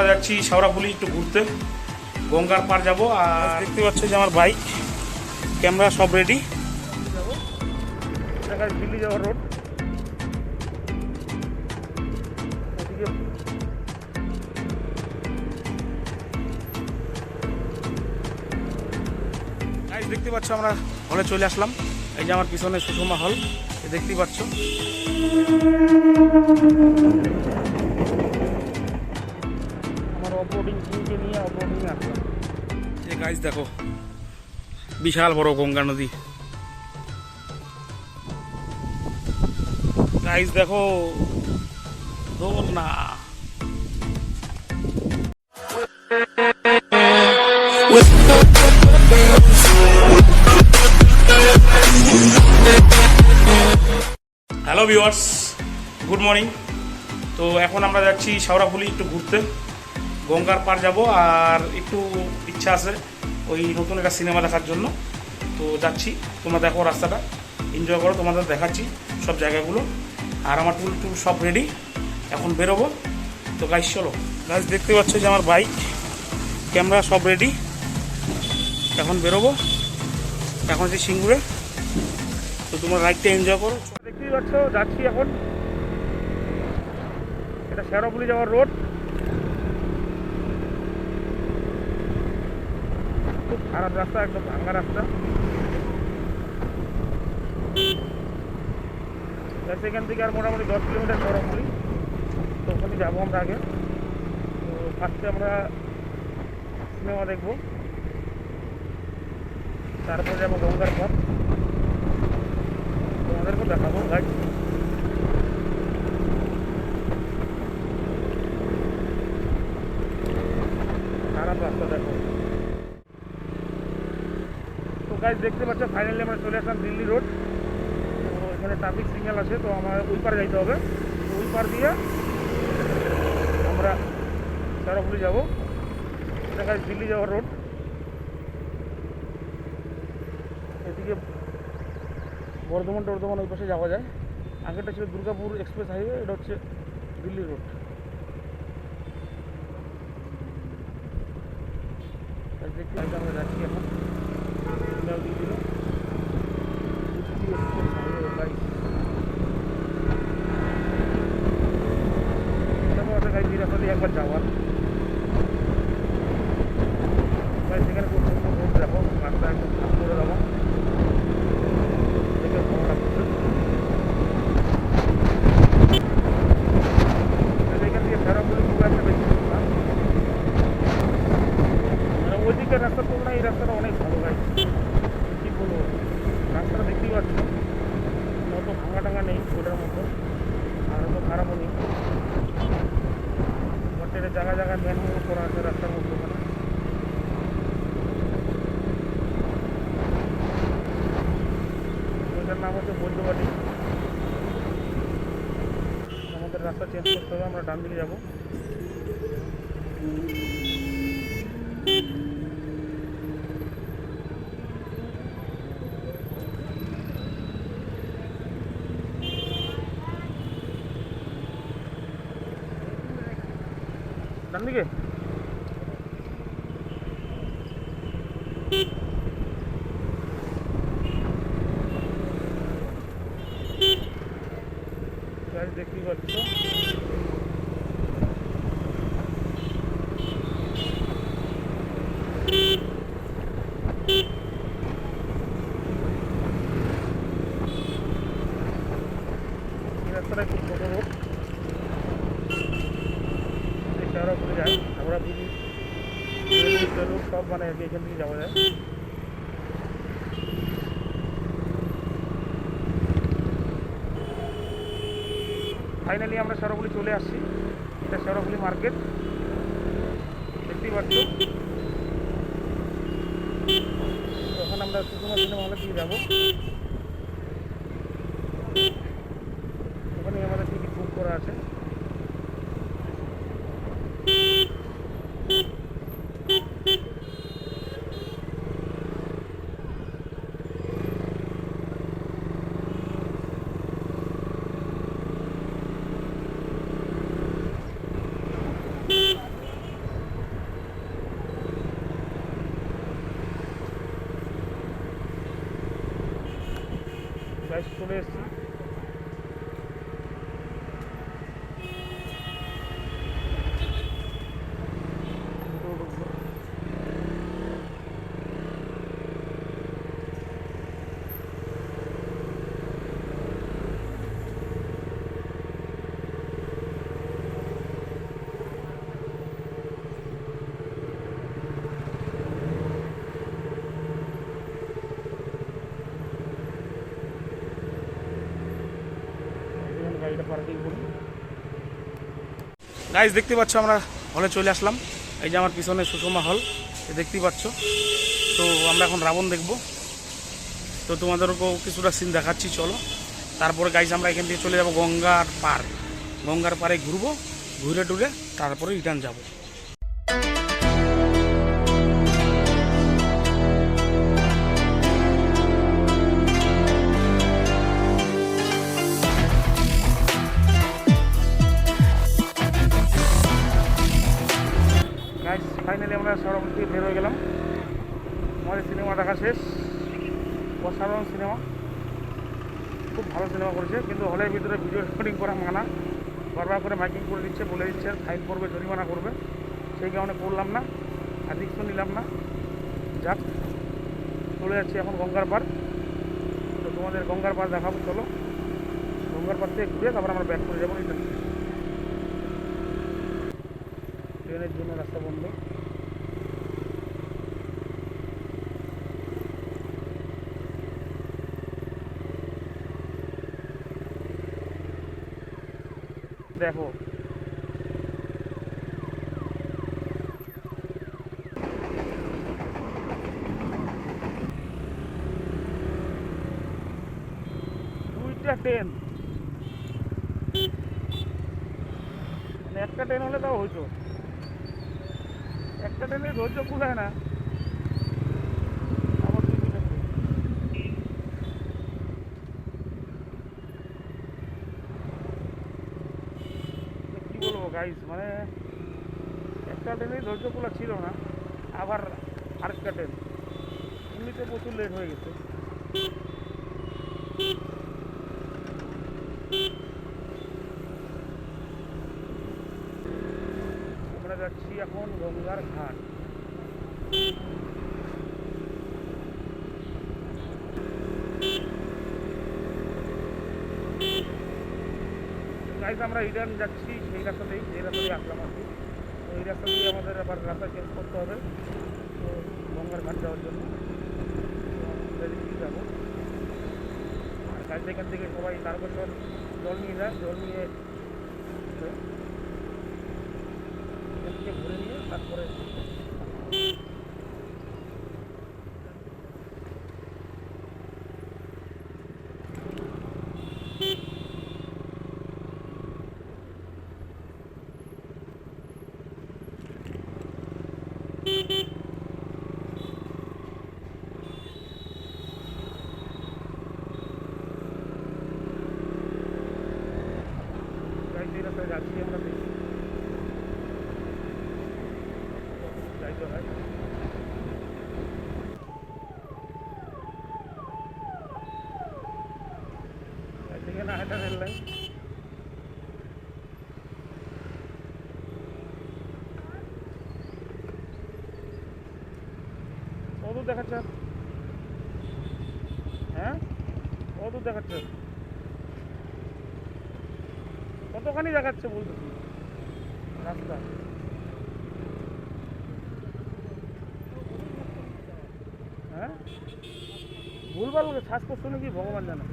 আমরা যাচ্ছি শাওরাপুলি একটু ঘুরতে। গঙ্গার পার যাব, আর দেখতে পাচ্ছ যে আমার বাইক, ক্যামেরা সব রেডি দিল্লি যাওয়ার রোড দেখতে পাচ্ছ আমরা হলে চলে আসলাম। এই যে আমার পিছনে সুষমা হল এ দেখতেই পাচ্ছ। দেখো বিশাল বড় গঙ্গা নদী গাইজ দেখো দোল না হ্যালো ভিউয়ার্স গুড মর্নিং তো এখন আমরা যাচ্ছি শাওরাফুলি একটু ঘুরতে। গঙ্গার পার যাব আর একটু ইচ্ছা আছে ওই নতুন একটা সিনেমা দেখার জন্য। তো যাচ্ছি, তোমরা দেখো রাস্তাটা এনজয় করো, তোমাদের দেখাচ্ছি সব জায়গাগুলো। আর আমার টুল টুল সব রেডি এখন বেরোবো। তো গাইস চলো। গাইস দেখতে পাচ্ছ যে আমার বাইক ক্যামেরা সব রেডি এখন বেরোবো। এখন যে সিঙ্গুরে। তো তোমার রাইডটা এনজয় করো। দেখতেই পাচ্ছ, যাচ্ছি এখন। এটা শেরাপুলি যাওয়ার রোড খারাপ রাস্তা, একদম ভাঙা রাস্তা। সেখান থেকে আর মোটামুটি দশ কিলোমিটার শেরাপুলি তো ওখানে যাব আমরা আগে। তো ফার্স্টে আমরা সিনেমা দেখব। তারপরে যাব গঙ্গার পথ। তোমাদেরকে দেখাবো গাইড খারাপ রাস্তা দেখো তো গাইজ দেখতে পাচ্ছ ফাইনালি আমরা চলে আসলাম দিল্লি রোড তো এখানে ট্রাফিক সিগন্যাল আছে, তো আমার ওই পার যাইতে হবে। তো ওই পার দিয়ে আমরা চারাপুলি যাব। এটা গাইজ দিল্লি যাওয়ার রোড এদিকে বর্ধমান টর্ধমান ওই পাশে যাওয়া যায়। আগেরটা ছিল দুর্গাপুর এক্সপ্রেস হাইওয়ে এটা হচ্ছে দিল্লি রোড দেখতে আমরা যাচ্ছি এখন। সিগন্যাল দিয়ে দিল দিল্লি এক্সপ্রেস হাইওয়ে গাইড দেখো আছে গাইড এই রাস্তা দিয়ে একবার যাওয়ার গাইড সেখানে খুব সুন্দর রোড দেখো রাস্তা একদম সাফ করে দেবো দেখে ভালো লাগছে আর এখান থেকে ফেরাপুলি খুব একটা বেশি দূর না মানে ওইদিকের রাস্তার তুলনায় এই রাস্তাটা অনেক ভালো গাই কী বলব রাস্তাটা দেখতেই পাচ্ছ অত ভাঙা টাঙা নেই ওটার মতো আর অত খারাপও নেই বাট এটা জায়গায় জায়গায় ম্যান করা আছে রাস্তার মধ্যে মানে ওইটার নাম হচ্ছে বৈদ্যবাটি আমাদের রাস্তা চেঞ্জ করতে হবে, আমরা ডান দিকে যাব। ডান দিকে দেখতেই পাচ্ছ? রাস্তাটা খুব ছোটো রোড যায় ব্রিজ রোড সব মানে এখান থেকে যাওয়া যায়। ফাইনালি আমরা সরগুলি চলে আসছি। এটা সরগুলি মার্কেট। দেখতেই পাচ্ছ। তখন আমরা সুকুমার সিনেমা হলের দিকে যাব। Já começar. গাইজ দেখতে পাচ্ছ আমরা হলে চলে আসলাম। এই যে আমার পিছনে সুষমা হল দেখতে দেখতেই পাচ্ছ। তো আমরা এখন রাবণ দেখব। তো তোমাদেরকেও কিছুটা সিন দেখাচ্ছি, চলো। তারপরে গাইজ আমরা এখান থেকে চলে যাব গঙ্গার পার গঙ্গার পারে ঘুরবো, ঘুরে টুরে তারপরে রিটার্ন যাব। আমরা সরবর থেকে বের হয়ে গেলাম। আমাদের সিনেমা দেখা শেষ। অসাধারণ সিনেমা। খুব ভালো সিনেমা করেছে, কিন্তু হলের ভিতরে ভিডিও রেকর্ডিং করা মানা। বারবার করে মাইকিং করে দিচ্ছে, বলে দিচ্ছে ফাইন করবে, জরিমানা করবে। সেই কারণে করলাম না আর রিক্সও নিলাম না। যাক, চলে যাচ্ছি এখন গঙ্গার পার তো তোমাদের গঙ্গার পার দেখাবো, চলো। গঙ্গার পার থেকে ঘুরে তারপর আমরা ব্যাক করে যাব ট্রেনের জন্য রাস্তা বন্ধ। দেখো। দুইটা ট্রেন মানে একটা ট্রেন হলে তাও হইতো। একটা ট্রেনে ধৈর্য কুলায় না আবার দুই দুইটা ট্রেন। তো গাইস মানে একটা ট্রেনেই ধৈর্য কুলা ছিল না, আবার আরেকটা ট্রেন এমনিতে প্রচুর লেট হয়ে গেছে। আমরা যাচ্ছি এখন গঙ্গার ঘাট। গাইজ আমরা রিটার্ন যাচ্ছি, সেই রাস্তাতেই যে রাস্তাতেই আসলাম আর কি। তো এই রাস্তা দিয়ে আমাদের আবার রাস্তা চেঞ্জ করতে হবে। তো গঙ্গার ঘাট যাওয়ার জন্য। যাব। আর গাইজ এখান থেকে সবাই তারকেশ্বর জল নিয়ে যায় জল নিয়ে ঘুরে নিয়ে তারপরে গাইজ এই রাস্তায় যাচ্ছি আমরা দেখি দেখাচ্ছে। হ্যাঁ? দেখাচ্ছে। কতখানি দেখাচ্ছে বলতেছি রাস্তা হ্যাঁ ভুলভাল শ্বাস নাকি ভগবান জানে?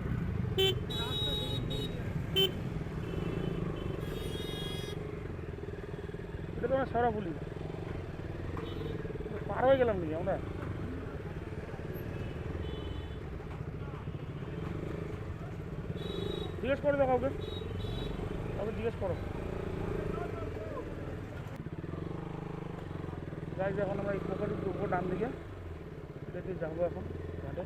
এটা তো আমরা সরাবুলি পার হয়ে গেলাম নাকি আমরা? জিজ্ঞেস করে দাও কাউকে। কাউকে জিজ্ঞেস করো। যাই এখন আমরা এই পোকাটি ঢুকবো ডান দিকে। দেখে যাব এখন ঘাটে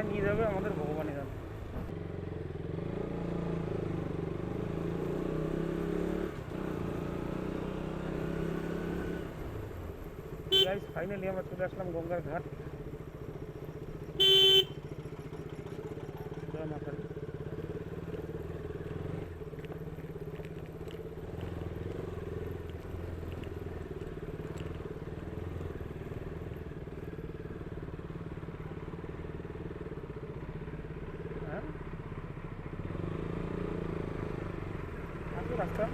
কোথায় নিয়ে যাবে আমাদের ভগবানের জানে। ফাইনালি আমরা চলে আসলাম গঙ্গার ঘাট জয় মাতা দি। হ্যাঁ আছে রাস্তা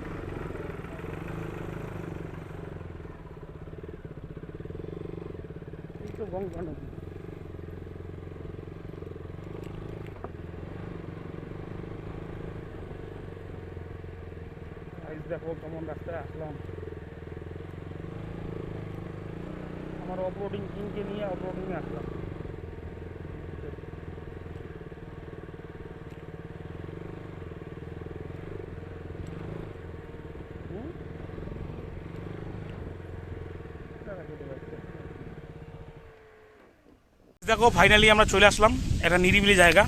এই তো গঙ্গা দেখো কেমন রাস্তায় আসলাম। আমার অফরোডিং কিনকে নিয়ে অফরোডিংয়ে আসলাম। দেখো ফাইনালি আমরা চলে আসলাম। একটা নিরিবিলি জায়গা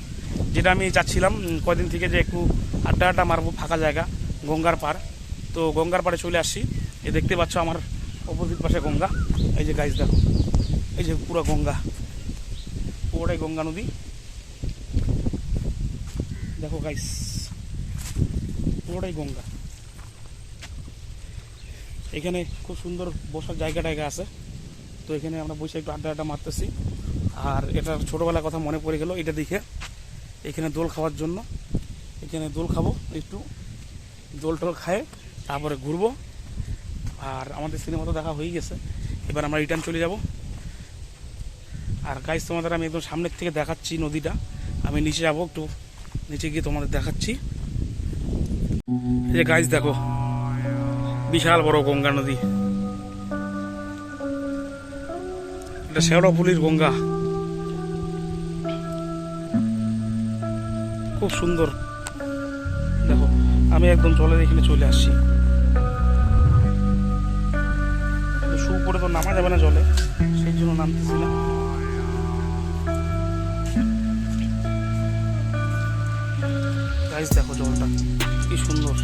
যেটা আমি চাচ্ছিলাম উম, কয়দিন থেকে যে একটু আড্ডা আড্ডা মারবো ফাঁকা জায়গা গঙ্গার পাড়। তো গঙ্গার পাড়ে চলে আসছি। এ দেখতে পাচ্ছ আমার অপোজিট পাশে গঙ্গা। এই যে গাইজ দেখো এই যে পুরো গঙ্গা পুরোটাই গঙ্গা নদী। দেখো গাইস পুরোটাই গঙ্গা। এখানে খুব সুন্দর বসার জায়গা টায়গা আছে। তো এখানে আমরা বসে একটু আড্ডা আড্ডা মারতেছি। আর এটা ছোটোবেলার কথা মনে পড়ে গেল, এটা দেখে। এখানে দোল খাওয়ার জন্য, এখানে দোল খাব একটু। দোল টোল খায় তারপরে ঘুরবো। আর আমাদের সিনেমা তো দেখা হয়ে গেছে, এবার আমরা রিটার্ন চলে যাব। আর গাইজ তোমাদের আমি একদম সামনের থেকে দেখাচ্ছি নদীটা। আমি নিচে যাব একটু, নিচে গিয়ে তোমাদের দেখাচ্ছি। যে গাইজ দেখো, বিশাল বড় গঙ্গা নদী। এটা শেওড়াফুলির গঙ্গা। খুব সুন্দর। দেখো, আমি একদম জলের এখানে চলে আসছি। শু করে তো নামা যাবে না জলে, সেই জন্য নামতেছি না গাইস দেখো জলটা, কি সুন্দর।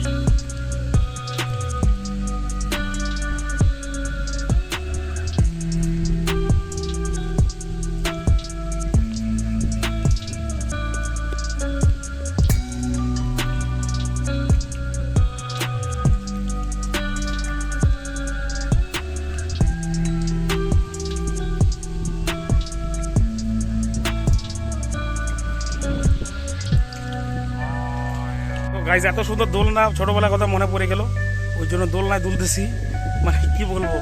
গাইজ এত সুন্দর দোলনা ছোটবেলার কথা মনে পড়ে গেল। ওই জন্য দোলনায় দুলতেছি। মানে কি বলব?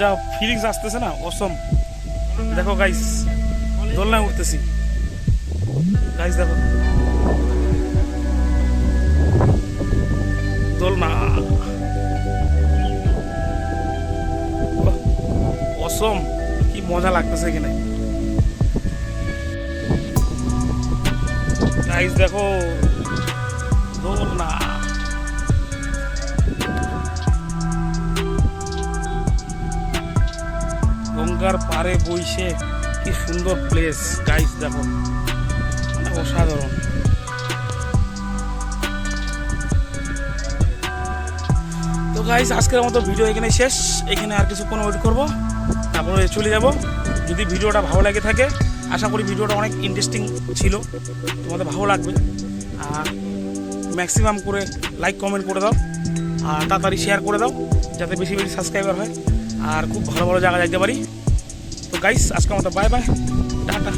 যা ফিলিংস আসতেছে না অসম দেখো গাইস দোলনায় উঠতেছি। গাইস দেখো। দোলনা। অসম কি মজা লাগতেছে এখানে। গাইস দেখো। দোলনা। গঙ্গার পারে বইসে কি সুন্দর প্লেস গাইস দেখো মানে অসাধারণ। তো গাইস আজকের মতো ভিডিও এখানে শেষ। এখানে আর কিছুক্ষণ ওয়েট করব। তারপরে চলে যাব। যদি ভিডিওটা ভালো লাগে থাকে, আশা করি ভিডিওটা অনেক ইন্টারেস্টিং ছিল। তোমাদের ভালো লাগবে। আর ম্যাক্সিমাম করে লাইক কমেন্ট করে দাও। আর তাড়াতাড়ি শেয়ার করে দাও, যাতে বেশি বেশি সাবস্ক্রাইবার হয়। আর খুব ভালো ভালো জায়গা যাইতে পারি। তো গাইস আজকে আমাদের বাই বাই টাটা।